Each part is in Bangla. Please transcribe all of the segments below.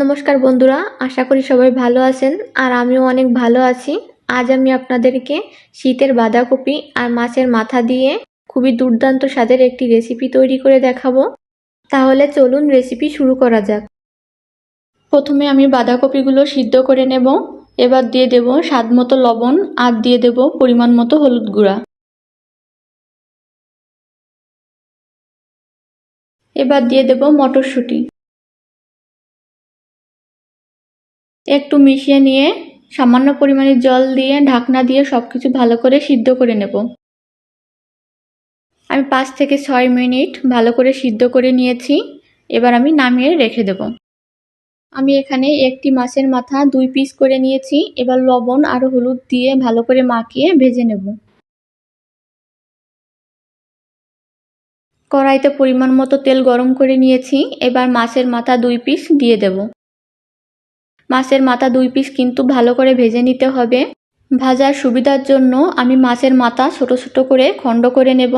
নমস্কার বন্ধুরা, আশা করি সবাই ভালো আছেন আর আমিও অনেক ভালো আছি। আজ আমি আপনাদেরকে শীতের বাঁধাকপি আর মাছের মাথা দিয়ে খুবই দুর্দান্ত স্বাদের একটি রেসিপি তৈরি করে দেখাবো। তাহলে চলুন রেসিপি শুরু করা যাক। প্রথমে আমি বাঁধাকপিগুলো সিদ্ধ করে নেব। এবার দিয়ে দেব স্বাদ মতো লবণ আর দিয়ে দেব পরিমাণ মতো হলুদ গুঁড়া। এবার দিয়ে দেব মটরশুঁটি। একটু মিশিয়ে নিয়ে সামান্য পরিমাণে জল দিয়ে, ঢাকনা দিয়ে সব কিছু ভালো করে সিদ্ধ করে নেব। আমি পাঁচ থেকে ছয় মিনিট ভালো করে সিদ্ধ করে নিয়েছি। এবার আমি নামিয়ে রেখে দেব। আমি এখানে একটি মাছের মাথা দুই পিস করে নিয়েছি। এবার লবণ আর হলুদ দিয়ে ভালো করে মাখিয়ে ভেজে নেব। কড়াইতে পরিমাণ মতো তেল গরম করে নিয়েছি। এবার মাছের মাথা দুই পিস দিয়ে দেব। মাছের মাথা দুই পিস কিন্তু ভালো করে ভেজে নিতে হবে। ভাজার সুবিধার জন্য আমি মাছের মাথা ছোট ছোট করে খণ্ড করে নেব,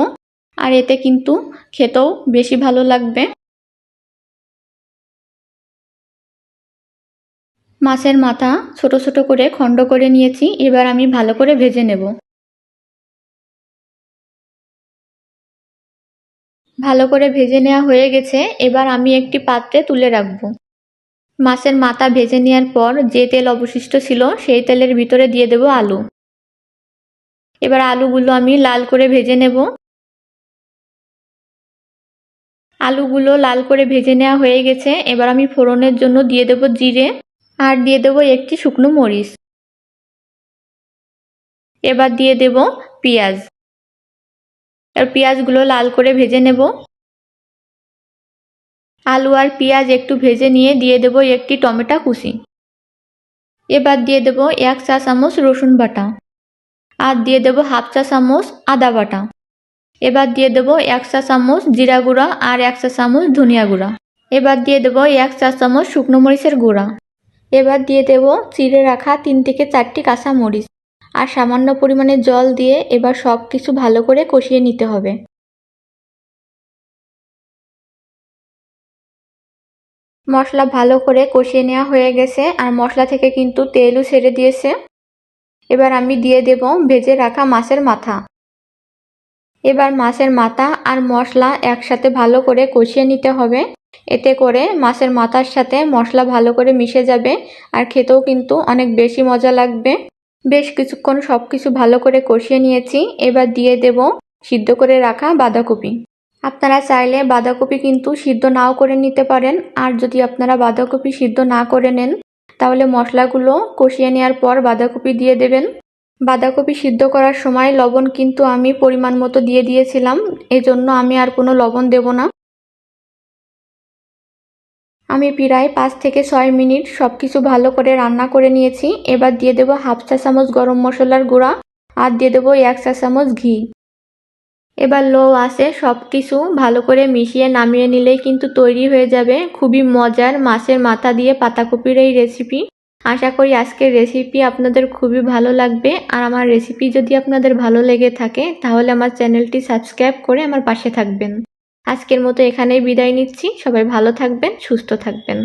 আর এতে কিন্তু খেতেও বেশি ভালো লাগবে। মাছের মাথা ছোট ছোট করে খণ্ড করে নিয়েছি, এবার আমি ভালো করে ভেজে নেব। ভালো করে ভেজে নেওয়া হয়ে গেছে, এবার আমি একটি পাত্রে তুলে রাখব। মাছের মাথা ভেজে নেওয়ার পর যে তেল অবশিষ্ট ছিল সেই তেলের ভিতরে দিয়ে দেব আলু। এবার আলুগুলো আমি লাল করে ভেজে নেব। আলুগুলো লাল করে ভেজে নেওয়া হয়ে গেছে। এবার আমি ফোড়নের জন্য দিয়ে দেব জিরে আর দিয়ে দেব একটি শুকনো মরিচ। এবার দিয়ে দেব পেঁয়াজ। আর পেঁয়াজগুলো লাল করে ভেজে নেব। আলু আর পেঁয়াজ একটু ভেজে নিয়ে দিয়ে দেব একটি টমেটো কুচি। এবার দিয়ে দেব এক চা চামচ রসুন বাটা আর দিয়ে দেব হাফ চা চামচ আদা বাটা। এবার দিয়ে দেব এক চা চামচ জিরা গুঁড়া আর এক চা চামচ ধনিয়া গুঁড়া। এবার দিয়ে দেব এক চা চামচ শুকনো মরিচের গুঁড়া। এবার দিয়ে দেব চিড়ে রাখা তিন থেকে চারটি কাঁচা মরিচ। আর সামান্য পরিমাণে জল দিয়ে এবার সব কিছু ভালো করে কষিয়ে নিতে হবে। মশলা ভালো করে কষিয়ে নেওয়া হয়ে গেছে, আর মশলা থেকে কিন্তু তেলও ছেড়ে দিয়েছে। এবার আমি দিয়ে দেব ভেজে রাখা মাছের মাথা। এবার মাছের মাথা আর মশলা একসাথে ভালো করে কষিয়ে নিতে হবে। এতে করে মাছের মাথার সাথে মশলা ভালো করে মিশে যাবে, আর খেতেও কিন্তু অনেক বেশি মজা লাগবে। বেশ কিছুক্ষণ সব কিছু ভালো করে কষিয়ে নিয়েছি। এবার দিয়ে দেব সিদ্ধ করে রাখা বাঁধাকপি। আপনারা চাইলে বাঁধাকপি কিন্তু সিদ্ধ নাও করে নিতে পারেন। আর যদি আপনারা বাঁধাকপি সিদ্ধ না করে নেন, তাহলে মশলাগুলো কষিয়ে নেওয়ার পর বাঁধাকপি দিয়ে দেবেন। বাঁধাকপি সিদ্ধ করার সময় লবণ কিন্তু আমি পরিমাণ মতো দিয়ে দিয়েছিলাম। এজন্য আমি আর কোনো লবণ দেব না। আমি প্রায় পাঁচ থেকে ছয় মিনিট সব কিছু ভালো করে রান্না করে নিয়েছি। এবার দিয়ে দেবো হাফ চা চামচ গরম মশলার গুঁড়া আর দিয়ে দেবো এক চা চামচ ঘি। এবার লো আসে সব কিছু ভালো করে মিশিয়ে নামিয়ে নিলেই কিন্তু তৈরি হয়ে যাবে খুবই মজার মাছের মাথা দিয়ে পাতাকপির এই রেসিপি আশা করি আজকের রেসিপি আপনাদের খুবই ভালো লাগবে। আর আমার রেসিপি যদি আপনাদের ভালো লেগে থাকে, তাহলে আমার চ্যানেলটি সাবস্ক্রাইব করে আমার পাশে থাকবেন। আজকের মতো এখানেই বিদায় নিচ্ছি। সবাই ভালো থাকবেন, সুস্থ থাকবেন।